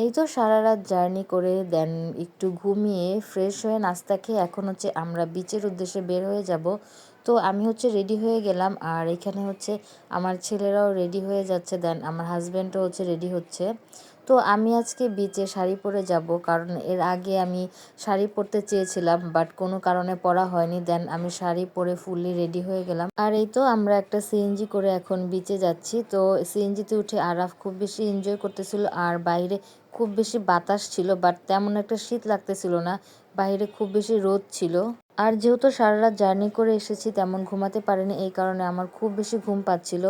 এই তো সারা রাত জার্নি করে দেন, একটু ঘুমিয়ে ফ্রেশ হয়ে নাস্তা খেয়ে এখন হচ্ছে আমরা বিচের উদ্দেশ্যে বের হয়ে যাব। তো আমি হচ্ছে রেডি হয়ে গেলাম আর এখানে হচ্ছে আমার ছেলেরাও রেডি হয়ে যাচ্ছে দেন আমার হাজব্যান্ডও হচ্ছে রেডি হচ্ছে। তো আমি আজকে বিচে শাড়ি পরে যাব। কারণ এর আগে আমি শাড়ি পরতে চেয়েছিলাম বাট কোনো কারণে পরা হয়নি। দেন আমি শাড়ি পরে ফুললি রেডি হয়ে গেলাম। আর এই তো আমরা একটা সিএনজি করে এখন বিচে যাচ্ছি। তো সিএনজিতে উঠে আরাফ খুব বেশি এনজয় করতেছিল আর বাইরে খুব বেশি বাতাস ছিল বাট তেমন একটা শীত লাগতেছিল না। বাইরে খুব বেশি রোদ ছিল। আর যেহেতু সারা রাত জার্নি করে এসেছি, তেমন ঘুমাতে পারিনি, এই কারণে আমার খুব বেশি ঘুম পাচ্ছিল।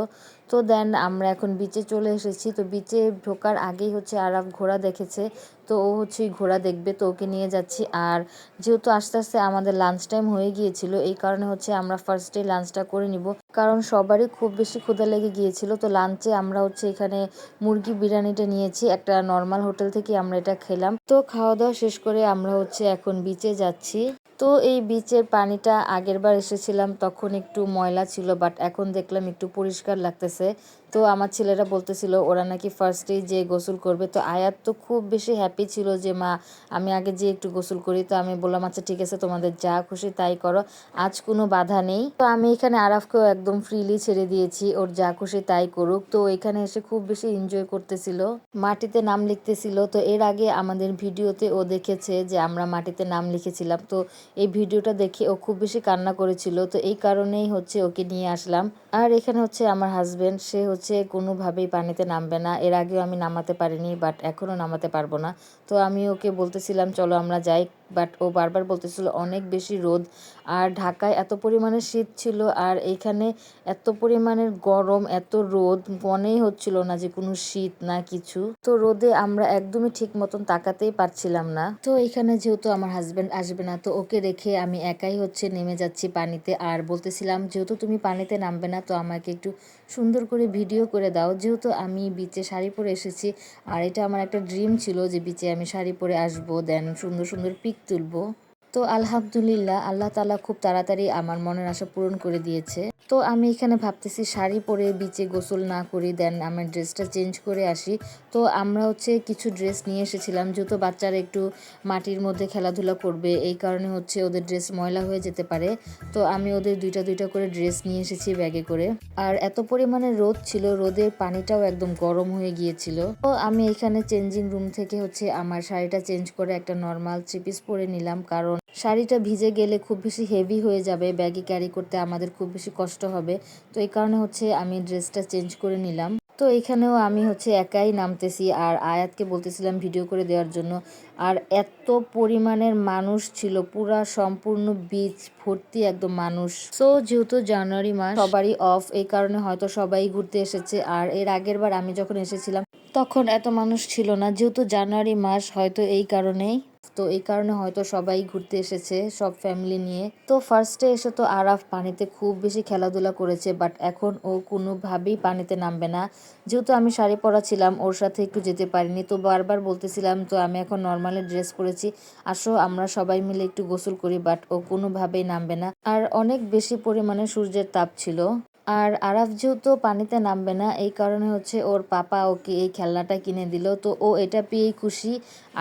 তো দেন আমরা এখন বিচে চলে এসেছি। তো বিচে ঢোকার আগেই হচ্ছে আরাফ ঘোড়া দেখেছে। তো ও হচ্ছে ঘোড়া দেখবে, তো ওকে নিয়ে যাচ্ছি। আর যেহেতু আস্তে আস্তে আমাদের লাঞ্চ টাইম হয়ে গিয়েছিল, এই কারণে হচ্ছে আমরা ফার্স্টে লাঞ্চটা করে নিব। কারণ সবারই খুব বেশি ক্ষুধা লেগে গিয়েছিল। তো লাঞ্চে আমরা হচ্ছে এখানে মুরগি বিরিয়ানিটা নিয়েছি। একটা নর্মাল হোটেল থেকে আমরা এটা খেলাম। তো খাওয়া দাওয়া শেষ করে আমরা হচ্ছে এখন বিচে যাচ্ছি। তো এই বিচের পানিটা আগেরবার এসেছিলাম, তখন একটু ময়লা ছিল বাট এখন দেখলাম একটু পরিষ্কার লাগতেছে। তো আমার ছেলেরা বলতেছিল, ওরা নাকি ফার্স্ট ফার্স্টেই যে গোসল করবে। তো আয়াত তো খুব বেশি হ্যাপি ছিল যে, মা, আমি আগে যে একটু গোসল করি। তো আমি বললাম আচ্ছা ঠিক আছে, তোমাদের যা খুশি তাই করো, আজ কোনো বাধা নেই। তো আমি এখানে আরাফকেও একদম ফ্রিলি ছেড়ে দিয়েছি, ওর যা খুশি তাই করুক। তো এখানে এসে খুব বেশি এনজয় করতেছিল। মাটিতে নাম লিখতেছিল। তো এর আগে আমাদের ভিডিওতে ও দেখেছে যে, আমরা মাটিতে নাম লিখেছিলাম। তো এই ভিডিওটা দেখে ও খুব বেশি কান্না করেছিল। তো এই কারণেই হচ্ছে ওকে নিয়ে আসলাম। আর এখানে হচ্ছে আমার হাজবেন্ড সে হচ্ছে কোনোভাবেই পানিতে নামবে না। এর আগেও আমি নামাতে পারিনি বাট এখনও নামাতে পারব না। তো আমি ওকে বলতেছিলাম, চলো আমরা যাই। বাট ও বারবার বলতেছিল, অনেক বেশি রোদ। আর ঢাকায় এত পরিমাণে শীত ছিল আর এইখানে এত পরিমাণের গরম, এত রোদ, মনেই হচ্ছিল না যে কোনো শীত না কিছু। তো রোদে আমরা একদমই ঠিক মতন তাকাতেই পারছিলাম না। তো এখানে যেহেতু আমার হাজব্যান্ড আসবে না, তো ওকে রেখে আমি একাই হচ্ছে নেমে যাচ্ছি পানিতে। আর বলতেছিলাম, যেহেতু তুমি পানিতে নামবে না, তো আমাকে একটু সুন্দর করে ভিডিও করে দাও। যেহেতু আমি বিচে শাড়ি পরে এসেছি, আর এটা আমার একটা ড্রিম ছিল যে বিচে আমি শাড়ি পরে আসব দেন সুন্দর সুন্দর পিক তুলবো। তো আলহামদুলিল্লাহ, আল্লাহ তালা খুব তাড়াতাড়ি আমার মনের আশা পূরণ করে দিয়েছে। তো আমি এখানে ভাবতেছি শাড়ি পরে বিচে গোসল না করি দেন আমার ড্রেসটা চেঞ্জ করে আসি। তো আমরা হচ্ছে কিছু ড্রেস নিয়ে এসেছিলাম, যেহেতু বাচ্চারা একটু মাটির মধ্যে খেলাধুলা করবে, এই কারণে হচ্ছে ওদের ড্রেস ময়লা হয়ে যেতে পারে। তো আমি ওদের দুইটা দুইটা করে ড্রেস নিয়ে এসেছি ব্যাগে করে। আর এত পরিমাণে রোদ ছিল, রোদের পানিটাও একদম গরম হয়ে গিয়েছিল। তো আমি এখানে চেঞ্জিং রুম থেকে হচ্ছে আমার শাড়িটা চেঞ্জ করে একটা নর্মাল থ্রি পিস পরে নিলাম, কারণ শাড়িটা ভিজে গেলে খুব বেশি হেভি হয়ে যাবে ব্যাগে ক্যারি করতে আমাদের খুব বেশি কষ্ট হবে। তো এই কারণে হচ্ছে আমি ড্রেসটা চেঞ্জ করে নিলাম। তো এখানেও আমি হচ্ছে একাই নামতেছি আর আয়াতকে বলতেছিলাম ভিডিও করে দেওয়ার জন্য। আর এত পরিমাণের মানুষ ছিল, পুরা সম্পূর্ণ বিচ ভর্তি একদম মানুষ। সো যেহেতু জানুয়ারি মাস, সবারই অফ এই কারণে হয়তো সবাই ঘুরতে এসেছে। আর এর আগের বার আমি যখন এসেছিলাম, তখন এত মানুষ ছিল না। যেহেতু জানুয়ারি মাস, হয়তো এই কারণেই তো এই কারণে হয়তো সবাই ঘুরতে এসেছে, সব ফ্যামিলি নিয়ে। তো ফার্স্টে এসে তো আরাফ পানিতে খুব বেশি খেলাধুলা করেছে বাট এখন ও কোনোভাবেই পানিতে নামবে না। যেহেতু আমি শাড়ি পরা ছিলাম, ওর সাথে একটু যেতে পারিনি, তো বারবার বলতেছিলাম, তো আমি এখন নর্মালি ড্রেস পরেছি, আসো আমরা সবাই মিলে একটু গোসল করি বাট ও কোনোভাবেই নামবে না। আর অনেক বেশি পরিমাণে সূর্যের তাপ ছিল। আর আরাফ যেহেতু পানিতে নামবে না, এই কারণে হচ্ছে ওর পাপা ওকে এই খেলনাটা কিনে দিল। তো ও এটা পেয়েই খুশি,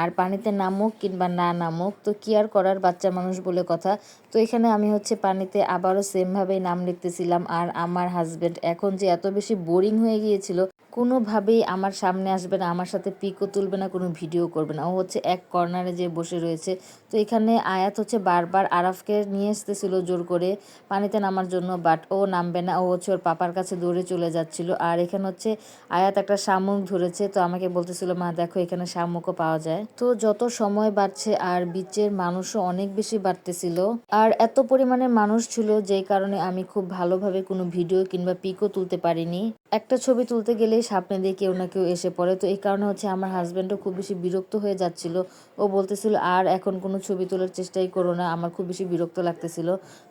আর পানিতে নামুক কিংবা না নামুক, তো কি আর করার বাচ্চা মানুষ বলে কথা। তো এখানে আমি হচ্ছে পানিতে আবারও সেমভাবেই নাম লিখতেছিলাম, আর আমার হাজব্যান্ড এখন যে এত বেশি বোরিং হয়ে গিয়েছিল, কোনোভাবেই আমার সামনে আসবে না, আমার সাথে পিকও তুলবে না, কোনো ভিডিও করবে না। ও হচ্ছে এক কর্নারে যে বসে রয়েছে, তো এখানে আয়াত হচ্ছে বারবার আরাফকে নিয়ে আসতেছিল জোর করে পানিতে নামার জন্য বাট ও নামবে না, ও ওর পাপার কাছে দৌড়ে চলে যাচ্ছিল। আর এখানে হচ্ছে আয়াত একটা শামুক ধরেছে। তো আমাকে বলতেছিল, মা, দেখো এখানে শামুকও পাওয়া যায়। তো যত সময় বাড়ছে আর বিচের মানুষও অনেক বেশি বাড়তেছিল। আর এত পরিমাণে মানুষ ছিল যে কারণে আমি খুব ভালোভাবে কোনো ভিডিও কিংবা পিকও তুলতে পারিনি। একটা ছবি তুলতে গেলেই সামনে দিয়ে কেউ না কেউ এসে পড়ে। তো এই কারণে হচ্ছে আমার হাজব্যান্ডও খুব বেশি বিরক্ত হয়ে যাচ্ছিল। ও বলতেছিল, আর এখন কোনো ছবি তোলার চেষ্টাই করো না। আমার খুব বেশি বিরক্ত লাগতেছিল।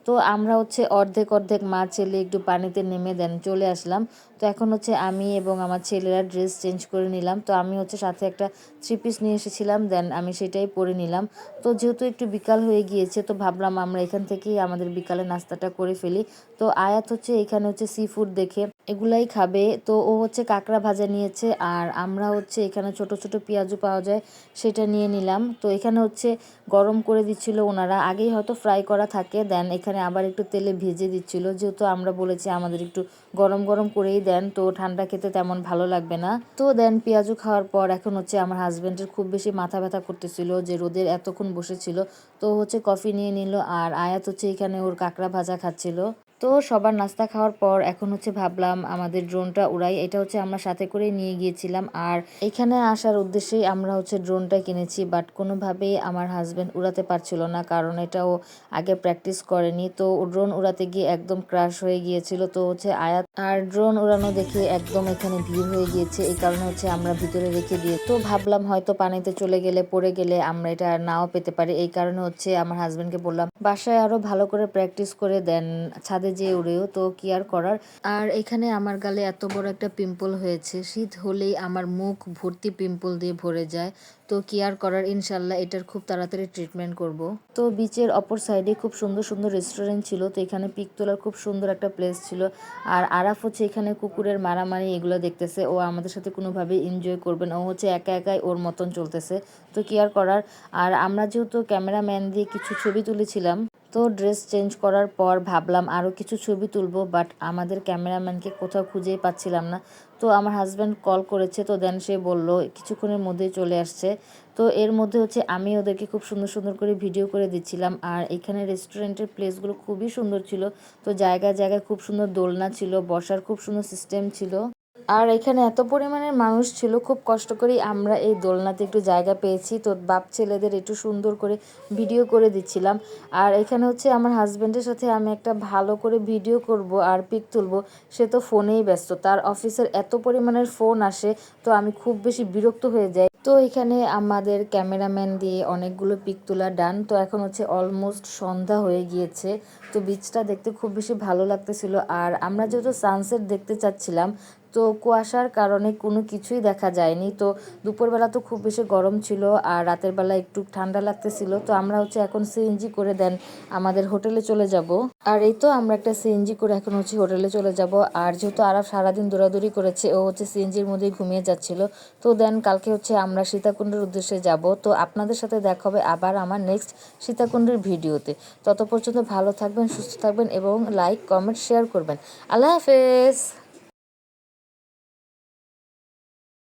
তো আমরা হচ্ছে অর্ধেক অর্ধেক মা ছেলে একটু পানিতে নেমে দেন, চলে আসলাম। তো এখন হচ্ছে আমি এবং আমার ছেলেরা ড্রেস চেঞ্জ করে নিলাম। তো আমি হচ্ছে সাথে একটা থ্রি পিস নিয়ে এসেছিলাম দেন আমি সেটাই পরে নিলাম। তো যেহেতু একটু বিকাল হয়ে গিয়েছে, তো ভাবলাম আমরা এখান থেকেই আমাদের বিকালে নাস্তাটা করে ফেলি। তো আয়াত হচ্ছে এখানে হচ্ছে সি ফুড দেখে এগুলাই খাবে। তো ও হচ্ছে কাঁকড়া ভাজা নিয়েছে আর আমরা হচ্ছে এখানে ছোট ছোট পেঁয়াজও পাওয়া যায়, সেটা নিয়ে নিলাম। তো এখানে হচ্ছে গরম করে দিচ্ছিল ওনারা। আগেই হয়তো ফ্রাই করা থাকে দেন এখানে আবার একটু তেলে ভেজে দিচ্ছিল। যেহেতু আমরা বলেছি আমাদের একটু গরম গরম করেই দেন, তো ঠান্ডা খেতে তেমন ভালো লাগবে না। তো দেন পেঁয়াজু খাওয়ার পর এখন হচ্ছে আমার হাজব্যান্ডের খুব বেশি মাথা ব্যথা করতেছিল যে রোদের এতক্ষণ বসেছিল। তো হচ্ছে কফি নিয়ে নিল আর আয়াত হচ্ছে এখানে ওর কাঁকড়া ভাজা খাচ্ছিল। তো সবার নাস্তা খাওয়ার পর এখন হচ্ছে ভাবলাম আমাদের ড্রোনটা উড়াই। এটা হচ্ছে আমরা সাথে করে নিয়ে গিয়েছিলাম। আর এখানে আসার উদ্দেশ্যেই আমরা হচ্ছে ড্রোনটা কিনেছি, বাট কোনোভাবেই আমার হাজব্যান্ড উড়াতে পারছিল না, কারণ এটাও আগে প্র্যাকটিস করেনি। তো ড্রোন উড়াতে গিয়ে একদম ক্রাশ হয়ে গিয়েছিল। তো হচ্ছে আয়াত আর ড্রোন উড়ানো দেখে একদম এখানে ভিড় হয়ে গিয়েছে। এই কারণে হচ্ছে আমরা ভিতরে রেখে দিয়ে তো ভাবলাম হয়তো পানিতে চলে গেলে, পড়ে গেলে আমরা এটা নাও পেতে পারি। এই কারণে হচ্ছে আমার হাজব্যান্ডকে বললাম, বাসায় আরও ভালো করে প্র্যাকটিস করে দেন। ছাদে যে উড়েও তো কি আর করার? আর এখানে আমার গালে এত বড় একটা পিম্পল হয়েছে, শীত হলেই আমার মুখ ভর্তি পিম্পল দিয়ে ভরে যায়। তো কি আর করার? ইনশাল্লাহ এটার খুব তাড়াতাড়ি ট্রিটমেন্ট করব। তো বিচের অপর সাইডে খুব সুন্দর সুন্দর রেস্টুরেন্ট ছিল, তো এখানে পিক তোলার খুব সুন্দর একটা প্লেস ছিল। আর আরাফ হচ্ছে এখানে কুকুরের মারামারি এগুলো দেখতেছে, ও আমাদের সাথে কোনোভাবে এনজয় করবে না, ও হচ্ছে একা একাই ওর মতন চলতেছে। তো কি আর করার? আর আমরা যেহেতু ক্যামেরাম্যান দিয়ে কিছু ছবি তুলেছিলাম তো ড্রেস চেঞ্জ করার পর ভাবলাম আরও কিছু ছবি তুলবো বাট আমাদের ক্যামেরাম্যানকে কোথাও খুঁজেই পাচ্ছিলাম না। তো আমার হাজব্যান্ড কল করেছে, তো দেন সে বলল, কিছুক্ষণের মধ্যেই চলে আসছে। তো এর মধ্যে হচ্ছে আমি ওদেরকে খুব সুন্দর সুন্দর করে ভিডিও করে দিচ্ছিলাম, আর এখানে রেস্টুরেন্টের প্লেসগুলো খুবই সুন্দর ছিল। তো জায়গায় জায়গায় খুব সুন্দর দোলনা ছিল, বসার খুব সুন্দর সিস্টেম ছিল। আর এখানে এত পরিমাণের মানুষ ছিল, খুব কষ্ট করেই আমরা এই দোলনাতে একটু জায়গা পেয়েছি। তো বাপ ছেলেদের একটু সুন্দর করে ভিডিও করে দিচ্ছিলাম। আর এখানে হচ্ছে আমার হাজব্যান্ডের সাথে আমি একটা ভালো করে ভিডিও করব আর পিক তুলবো, সে তো ফোনেই ব্যস্ত। তার অফিসের এত পরিমাণের ফোন আসে, তো আমি খুব বেশি বিরক্ত হয়ে যাই। তো এখানে আমাদের ক্যামেরাম্যান দিয়ে অনেকগুলো পিক তোলা ডান তো এখন হচ্ছে অলমোস্ট সন্ধ্যা হয়ে গিয়েছে। তো বিচটা দেখতে খুব বেশি ভালো লাগতেছিল। আর আমরা যেহেতু সানসেট দেখতে চাচ্ছিলাম তো কুয়াশার কারণে কোনো কিছুই দেখা যায়নি। তো দুপুরবেলা তো খুব বেশি গরম ছিল আর রাতের বেলা একটু ঠান্ডা লাগতেছিল। তো আমরা হচ্ছে এখন সিএনজি করে দেন আমাদের হোটেলে চলে যাব। আর এই তো আমরা একটা সিএনজি করে এখন হচ্ছে হোটেলে চলে যাব। আর যেহেতু আরব সারাদিন দৌড়াদৌড়ি করেছে, ও হচ্ছে সিএনজির মধ্যেই ঘুমিয়ে যাচ্ছিল। তো দেন কালকে হচ্ছে আমরা সীতাকুণ্ডের উদ্দেশ্যে যাব। তো আপনাদের সাথে দেখা হবে আবার আমার নেক্সট সীতাকুণ্ডের ভিডিওতে। তত পর্যন্ত ভালো থাকবেন, সুস্থ থাকবেন এবং লাইক কমেন্ট শেয়ার করবেন। আল্লাহ হাফেজ!